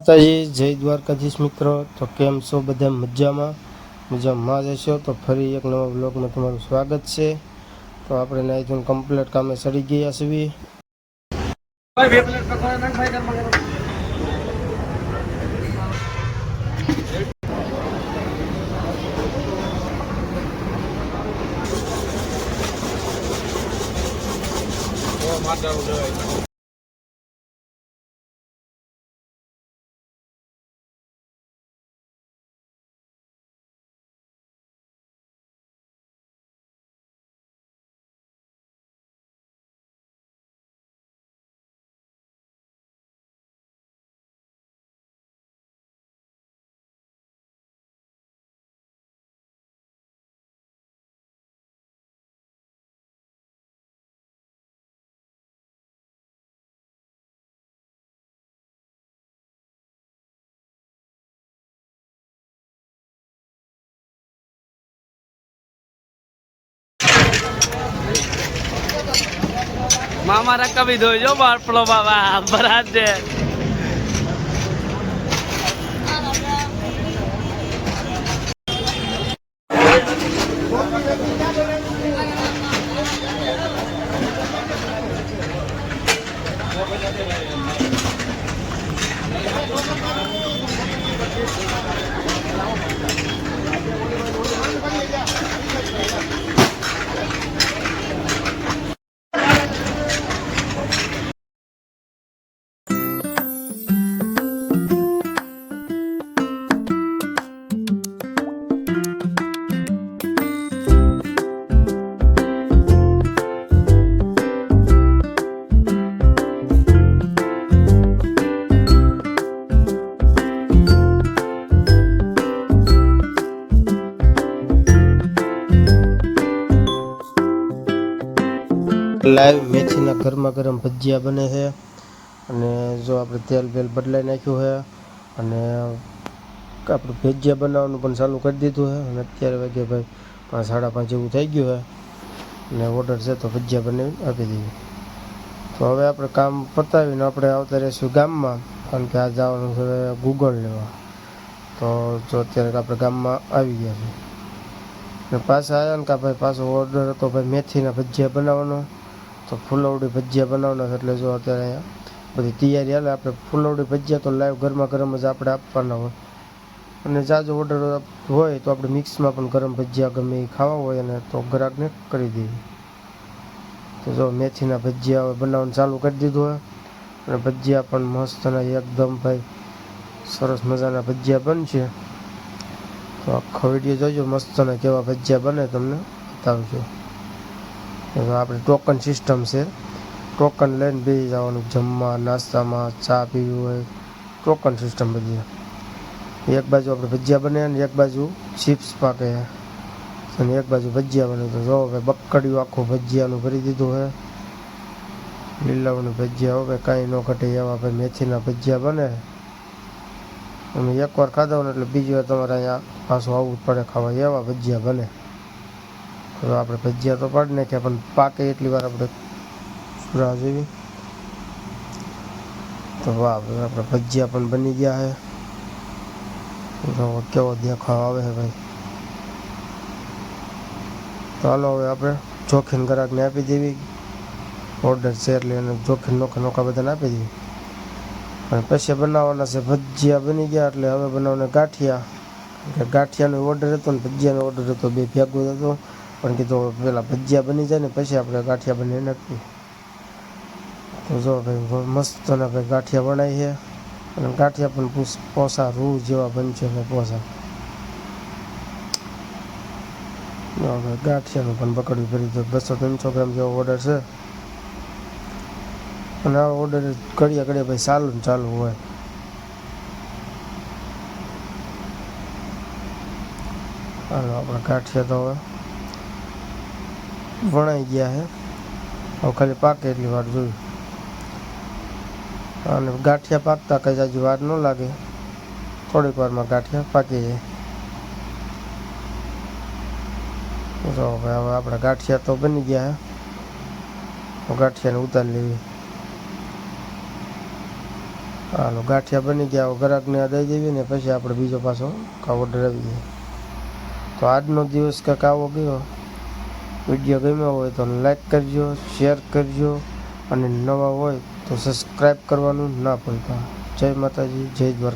માતાજી, જય દ્વારકાધીશ મિત્રો. તો કેમ છો બધા મજામાં? મજામાં જ હશો? તો ફરી એક નવા બ્લોગમાં તમારું સ્વાગત છે. તો આપણે નાઈ ધોઈને કમ્પ્લીટ કામે સડી ગયા છીએ. મામા રક્કા બી ધોઈ જો બાળપડો બાબા બરાબર છે. લાઈવ મેથીના ગરમા ગરમ ભજીયા બને છે. અને જો આપણે તેલ બેલ બદલાઈ નાખ્યું છે અને આપણે ભજીયા બનાવવાનું પણ ચાલુ કરી દીધું છે. અને અત્યારે વાગે ભાઈ પાંચ, સાડા પાંચ જેવું થઈ ગયું છે. અને ઓર્ડર છે તો ભજીયા બનાવી આપી દઈએ. તો હવે આપણે કામ પતાવીને આપણે આવતા રહીશું ગામમાં, કારણ કે આ જવાનું છે ગૂગલ લેવા. તો જો અત્યારે આપણે ગામમાં આવી ગયા છીએ. ને પાછા આવ્યા ને કે ભાઈ પાછો ઓર્ડર હતો, ભાઈ મેથીના ભજીયા બનાવવાનો. તો ફૂલવડી ભજીયા બનાવવાના છે એટલે જો અત્યારે અહીંયા બધી તૈયારી હાલે. આપણે ફૂલવડી ભજીયા તો લાઈવ ગરમા ગરમ જ આપણે આપવાના હોય. અને જાજો ઓર્ડર હોય તો આપણે મિક્સમાં પણ ગરમ ભજીયા ગમે એ ખાવા હોય અને તો ગ્રાહકને કરી દઈએ. તો જો મેથીના ભજીયા બનાવવાનું ચાલુ કરી દીધું હોય. અને ભજીયા પણ મસ્ત અને એકદમ ભાઈ સરસ મજાના ભજીયા બનશે. તો આખો વીડિયો જોજો, મસ્ત અને કેવા ભજીયા બને તમને બતાવજો. આપણે ટોકન સિસ્ટમ છે ટોકન લઈને બેસી જવાનું જમવા નાસ્તામાં ચા પીવી હોય ટોકન સિસ્ટમ બધી એક બાજુ આપણે ભજીયા બને અને એક બાજુ ચિપ્સ પાકે અને એક બાજુ ભજીયા બને તો જો હવે બક્કડિયું આખું ભજીયાનું ભરી દીધું છે લીલાઓનું ભજીયા હવે કાંઈ ન ઘટે એવા ભાઈ મેથીના ભજીયા બને અમે એકવાર ખાધા હોય ને એટલે બીજી વાર તમારે અહીંયા પાછું આવવું જ પડે, ખાવા, એવા ભજીયા બને। હવે આપણે ભજીયા તો પાડી નાખ્યા, પણ પાકે એટલી વાર આપણે રાહ જેવી તો વાહ આપણે ભજીયા પણ બની ગયા છે. કેવો દેખાવ આવે છે ભાઈ. તો હાલો હવે આપણે જોખીન ગ્રાહકને આપી દેવી. ઓર્ડર છે એટલે જોખીન નોખા નોખા બધાને આપી દેવી. અને પછી બનાવવાના છે ભજીયા બની ગયા, એટલે હવે બનાવવાના ગાંઠિયા. ગાંઠિયાનો ઓર્ડર હતો ને ભજીયાનો ઓર્ડર હતો, બે ભેગો હતો. પણ કીધું પેલા ભજીયા બની જાય ને પછી આપણે ગાંઠિયા બનાવી નાખીએ. તો જો ભાઈ મસ્ત ના ભાઈ ગાંઠિયા બનાવી છે. અને ગાંઠિયા પણ પૂસ- પોસા રૂ જેવા બનશે ને પોસા. જો ભાઈ ગાંઠિયાનું પણ પકડવી પડી તો બસો ત્રણસો ગ્રામ જેવો ઓર્ડર છે. અને આ ઓર્ડર ઘડિયા ઘડિયા ભાઈ ચાલુ ને ચાલુ હોય. હાલો, આપણા ગાંઠિયા તો હવે વણાઈ ગયા છે હવે ખાલી પાકે એટલી વાર જોયું. અને ગાંઠિયા પાકતા કઈ જાજી વાર ન લાગે. થોડીક વારમાં ગાંઠિયા પાકી જાય. જો હવે હવે આપણા ગાંઠિયા તો બની ગયા છે ગાંઠિયાને ઉતારી લેવી. હાલો ગાંઠિયા બની ગયા ગ્રાહકને દઈ દેવી ને પછી આપણે બીજો પાછો ઓર્ડર આવી જાય તો આજનો દિવસ કાંક આવો ગયો. વીડિયો ગમ્યો હોય તો લાઈક કરજો, શેર કરજો અને નવા હોય તો સબસ્ક્રાઈબ કરવાનું ના ભૂલતા. જય માતાજી, જય દ્વારકા.